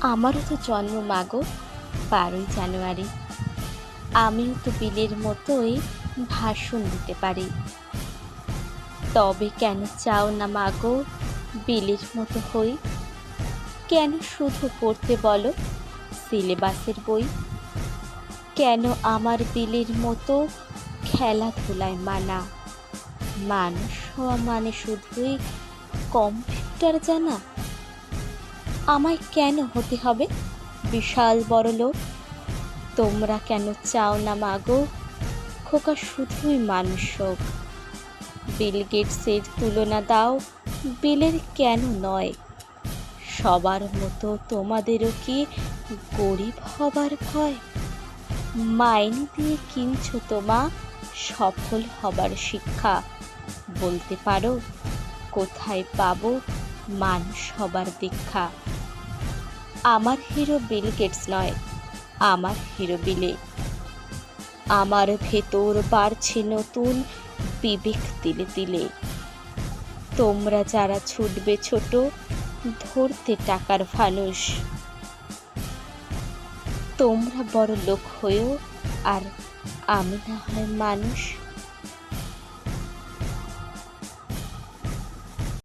আমারও তো জন্ম মাগো বারোই জানুয়ারি। আমিও তো বিলের মতোই ভাষণ দিতে পারি। তবে কেন চাও না মাগো বিলের মতো হই? কেন শুধু পড়তে বলো সিলেবাসের বই? কেন আমার বিলের মতো খেলাধুলায় মানা? মানুষ হওয়া মানে শুধুই কম্পিউটার জানা? আমায় কেন হতে হবে? বিশাল বড় লোক, তোমরা কেন চাও না মাগো? খোকা শুধুই মানুষ হোক। বিল গেটসের তুলনা দাও, বিলের কেন নয়? সবার মতো তোমাদেরও কি গরিব হবার ভয়? মাইনে দিয়ে কিনছো তোমা সফল হবার শিক্ষা। বলতে পারো, কোথায় পাবো মানুষ হবার দীক্ষা। আমার হিরো বিল গেটস নয়, আমার হিরো বিলে আমার ভেতর বাড়ছে নতুন বিবেক তিলে তিলে। তোমরা যারা ছুটবে ছোট, ধরতে টাকার ফানুষ। তোমরা বড় লোক হয়েও আর আমি না হয় মানুষ।